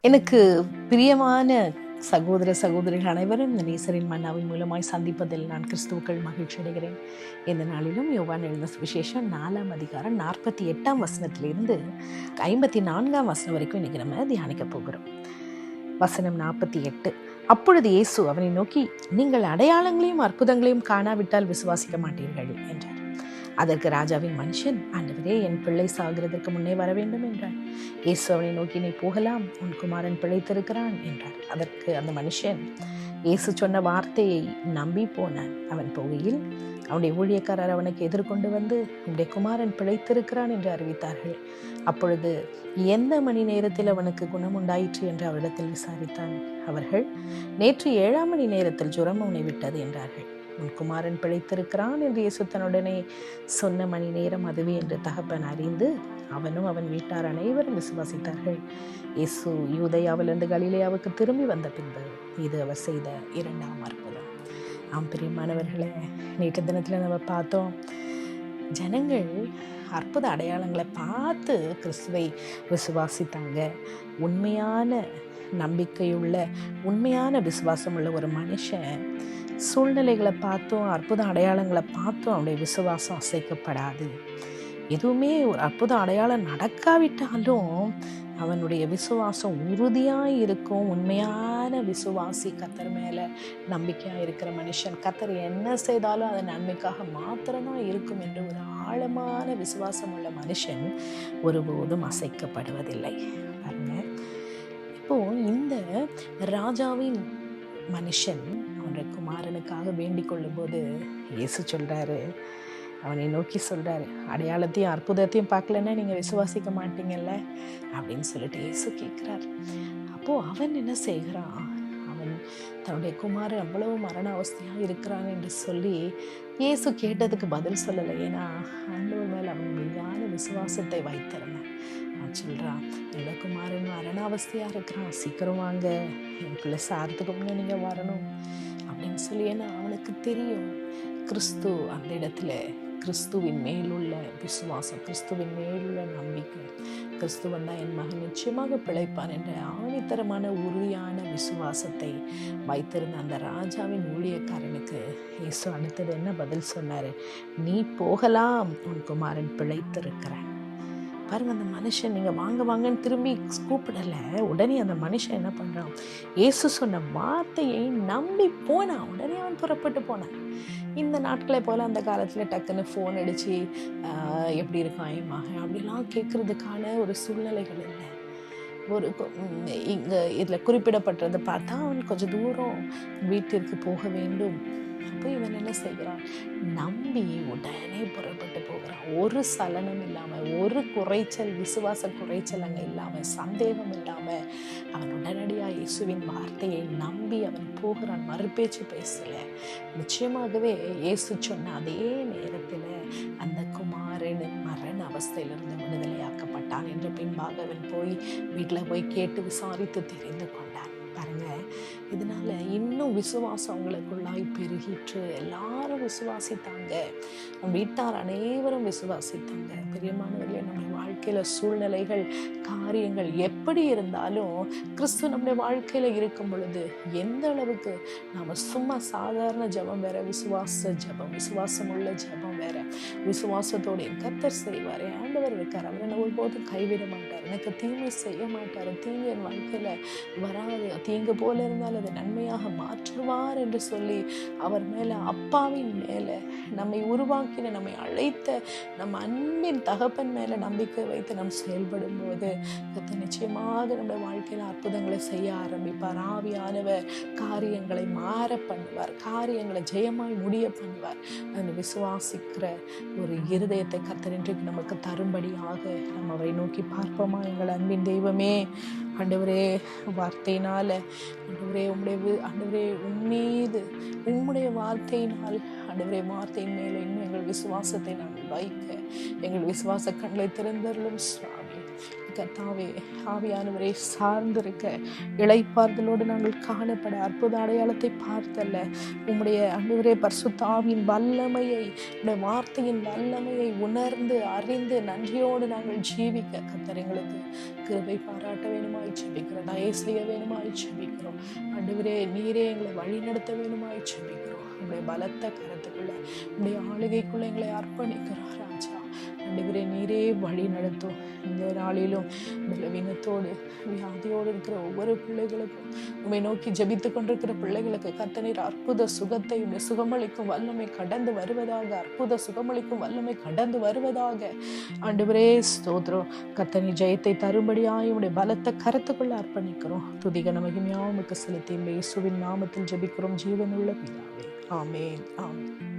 எனக்கு பிரியமான சகோதர சகோதரிகள் அனைவரும் இந்த நேசரின் மன்னாவின் மூலமாய் சந்திப்பதில் நான் கிறிஸ்துவுக்கள் மகிழ்ச்சி அடைகிறேன். இந்த நாளிலும் யோகான் எழுந்த விசேஷம் நாலாம் அதிகாரம் நாற்பத்தி எட்டாம் வசனத்திலிருந்து ஐம்பத்தி நான்காம் வசனம் வரைக்கும் இன்னைக்கு நம்ம தியானிக்க போகிறோம். வசனம் நாற்பத்தி எட்டு. அப்பொழுது இயேசு அவனை நோக்கி நீங்கள் அடையாளங்களையும் அற்புதங்களையும் காணாவிட்டால் விசுவாசிக்க மாட்டீர்கள் என்றார். அதற்கு ராஜாவின் மனுஷன் ஆண்டவரே என் பிள்ளை சாகிறதற்கு முன்னே வர வேண்டும் என்றார். இயேசு அவனை நோக்கி நீ போகலாம் உன் குமாரன் பிழைத்திருக்கிறான் என்றார். அதற்கு அந்த மனுஷன் இயேசு சொன்ன வார்த்தையை நம்பி போனான். அவன் போகையில் அவனுடைய ஊழியக்காரர் அவனுக்கு எதிர்கொண்டு வந்து உன்னுடைய குமாரன் பிழைத்திருக்கிறான் என்று அறிவித்தார்கள். அப்பொழுது எந்த மணி நேரத்தில் அவனுக்கு குணம் உண்டாயிற்று? என்று அவரிடத்தில் விசாரித்தான். அவர்கள் நேற்று ஏழாம் மணி நேரத்தில் ஜுரம் அவனை விட்டது என்றார்கள். உன் குமாரன் பிழைத்திருக்கிறான் என்று இயேசு தன்னுடனே சொன்ன மணி நேரம் அதுவே என்று தகப்பன் அறிந்து அவனும் அவன் வீட்டார் அனைவரும் விசுவாசித்தார்கள் இயேசு யூதையாவிலிருந்து கலிலேயாவுக்கு திரும்பி வந்த பின்பு இது அவர் செய்த இரண்டாம் அற்புதம். ஆம் பிரியமானவர்களே நேற்று தினத்தில் நம்ம பார்த்தோம் ஜனங்கள் அற்புத அடையாளங்களை பார்த்து கிறிஸ்துவை விசுவாசித்தாங்க. உண்மையான நம்பிக்கையுள்ள உண்மையான விசுவாசம் உள்ள ஒரு மனுஷன் சூழ்நிலைகளை பார்த்தும் அற்புத அடையாளங்களை பார்த்தும் அவனுடைய விசுவாசம் அசைக்கப்படாது. எதுவுமே ஒரு அற்புத அடையாளம் நடக்காவிட்டாலும் அவனுடைய விசுவாசம் உறுதியாக இருக்கும். உண்மையான விசுவாசி கத்தர் மேலே நம்பிக்கையாக இருக்கிற மனுஷன். கத்தர் என்ன செய்தாலும் அது நன்மைக்காக மாத்திரம்தான் இருக்கும் என்று ஒரு ஆழமான விசுவாசம் உள்ள மனுஷன் ஒருபோதும் அசைக்கப்படுவதில்லை. பாருங்க. இப்போ இந்த ராஜாவின் மனுஷன் என்ற குமாரனுக்காக வேண்டிக் கொள்ளும்போது இயேசு சொல்கிறாரு அவனை நோக்கி சொல்கிறாரு அடையாளத்தையும் அற்புதத்தையும் பார்க்கலன்னா நீங்கள் விசுவாசிக்க மாட்டீங்கல்ல? அப்படின்னு சொல்லிட்டு இயேசு கேட்குறார் அப்போது அவன் என்ன செய்கிறான்? அவன் தன்னுடைய குமாரன் அவ்வளவு மரண அவஸ்தையாக இருக்கிறான் என்று சொல்லி இயேசு கேட்டதுக்கு பதில் சொல்லலை. ஏன்னா ஆண்டவர் மேல் அவன் மெய்யான விசுவாசத்தை வைத்திருந்தான். அவன் சொல்கிறான் என்னோட குமாரன் மரணாவஸ்தையாக இருக்கிறான். சீக்கிரம் வாங்க. என் பிள்ளை சாரத்துக்கு முன்னே நீங்கள் வரணும். அப்படின்னு சொல்லி ஏன்னா அவனுக்கு தெரியும். கிறிஸ்து அந்த இடத்துல கிறிஸ்துவின் மேலுள்ள விசுவாசம் கிறிஸ்துவின் மேலுள்ள நம்பிக்கை. கிறிஸ்து வந்தால் என் மகன் நிச்சயமாக பிழைப்பான் என்ற ஆணித்தரமான உறுதியான விசுவாசத்தை வைத்திருந்த அந்த ராஜாவின் ஊழியக்காரனுக்கு இயேசு அடுத்தது என்ன பதில் சொன்னார்? நீ போகலாம் உன் குமாரன் பிழைத்திருக்கிறான். பாருங்க அந்த மனுஷன் நீங்கள் வாங்க வாங்கன்னு திரும்பி கூப்பிடலை. உடனே அந்த மனுஷன் என்ன பண்ணுறான் இயேசு சொன்ன வார்த்தையை நம்பி போனான் உடனே அவன் புறப்பட்டு போனான். இந்த நாட்களை போல் அந்த காலத்தில் டக்குன்னு ஃபோன் அடித்து எப்படி இருக்கான் என் மகன்? அப்படிலாம் கேட்குறதுக்கான ஒரு சூழ்நிலைகள் இல்லை. ஒரு இங்கே இதில் குறிப்பிடப்பட்டதை பார்த்தா அவன் கொஞ்சம் தூரம் வீட்டிற்கு போக வேண்டும். அப்போ இவன் என்ன செய்கிறான்? நம்பி உடனே புறப்பட்டு ஒரு சலனம் இல்லாமல் ஒரு குறைச்சல் விசுவாச குறைச்சல் அங்கே இல்லாமல் சந்தேகம் இல்லாமல் அவன் உடனடியாக இயேசுவின் வார்த்தையை நம்பி அவன் போகிறான். மறுபேச்சு பேசலை. நிச்சயமாகவே இயேசு சொன்ன அதே நேரத்தில் அந்த குமாரன் மரண அவஸ்தையிலிருந்து விடுதலையாக்கப்பட்டான் என்று பின்பாக அவன் போய் வீட்டில் போய் கேட்டு விசாரித்து தெரிந்து கொண்டான். இதனால இன்னும் விசுவாசம் அவங்களுக்குள்ளாய் பெருகிற்று. எல்லாரும் விசுவாசித்தாங்க. வீட்டார் அனைவரும் விசுவாசித்தாங்க. பிரியமானவர்களே நம்முடைய வாழ்க்கையில் சூழ்நிலைகள் காரியங்கள் எப்படி இருந்தாலும் கிறிஸ்து நம்முடைய வாழ்க்கையில் இருக்கும் பொழுது எந்த அளவுக்கு நாம் சும்மா சாதாரண ஜபம் வேற விசுவாச ஜபம் விசுவாசம் உள்ள ஜபம் வேற விசுவாசத்தோடைய கத்தர் செய்வார் ஆண்டவர் இருக்கார். அவர் என்ன ஒருபோதும் கைவிட மாட்டார். எனக்கு தீமை செய்ய மாட்டார். தீங்கு என் வாழ்க்கையில் வராது. தீங்கு போல இருந்தாலும் அதை நன்மையாக மாற்றுவார் என்று சொல்லி அவர் மேலே அப்பாவின் மேலே நம்மை உருவாக்கின நம்மை அழைத்த நம் அன்பின் தகப்பன் மேலே நம்பிக்கை வைத்து நாம் செயல்படும் போது கத்தை நிச்சயமாக நம்முடைய வாழ்க்கையில் அற்புதங்களை செய்ய ஆரம்பிப்பார். ஆவியானவர் காரியங்களை மாற பண்ணுவார். காரியங்களை ஜெயமாய் முடிய பண்ணுவார். அந்த விசுவாசிக்கிற ஒரு இருதயத்தை கத்தர் இன்றைக்கு நமக்கு தரும்படியாக நம்ம அவரை நோக்கி பார்ப்போமா? எங்கள் அன்பின் தெய்வமே ஆண்டவரே வார்த்தையினால் ஆண்டவரே உம்முடைய ஆண்டவரே உம்மீது உம்முடைய வார்த்தையினால் ஆண்டவரே வார்த்தையின் மேலே இன்னும் எங்கள் விசுவாசத்தை நாங்கள் வைக்க எங்கள் விசுவாச கண்களை திறந்தருளும் கத்தாவே ஆவியானவரை சார்ந்திருக்க. இளைப்பாறுதலோடு நாங்கள் காணப்பட அற்புத அடையாளத்தை பார்த்தல்ல. உம்முடைய அன்றுவரே பர்சுத்தாவின் வல்லமையை உடைய வார்த்தையின் வல்லமையை உணர்ந்து அறிந்து நன்றியோடு நாங்கள் ஜீவிக்க கர்த்தர் எங்களுக்கு கிருபை பாராட்ட வேணுமாய் ஜெபிக்கிறோம். தயை செய்ய வேணுமாய் ஜெபிக்கிறோம். அன்றுவரே நீரே எங்களை வழி நடத்த வேணுமாய் ஜெபிக்கிறோம். உங்களுடைய பலத்த கரத்துக்குள்ள உங்களுடைய ஆளுகைக்குள்ள எங்களை அர்ப்பணிக்கிறோம் ராஜா. ஆண்டவரே நீரே வழி நடத்தும் இந்த நாளிலும் பலவீனத்தோடு வியாதியோடு இருக்கிற ஒவ்வொரு பிள்ளைகளுக்கும் உண்மை நோக்கி ஜபித்து கொண்டிருக்கிற பிள்ளைகளுக்கு கத்தனீர் அற்புத சுகத்தை உடைய சுகமளிக்கும் வல்லமை கடந்து வருவதாக அற்புத சுகமளிக்கும் வல்லமை கடந்து வருவதாக. ஆண்டவரே ஸ்தோத்ரோ கர்த்தனி ஜெயத்தை தரும்படியாய் உடைய பலத்த கருத்துக்குள்ள அர்ப்பணிக்கிறோம். துதிகன மகிமையா உமக்கு செலுத்தி இயேசுவின் நாமத்தில் ஜபிக்கிறோம். ஜீவனுள்ள பிதாவே. ஆமேன். ஆமென்.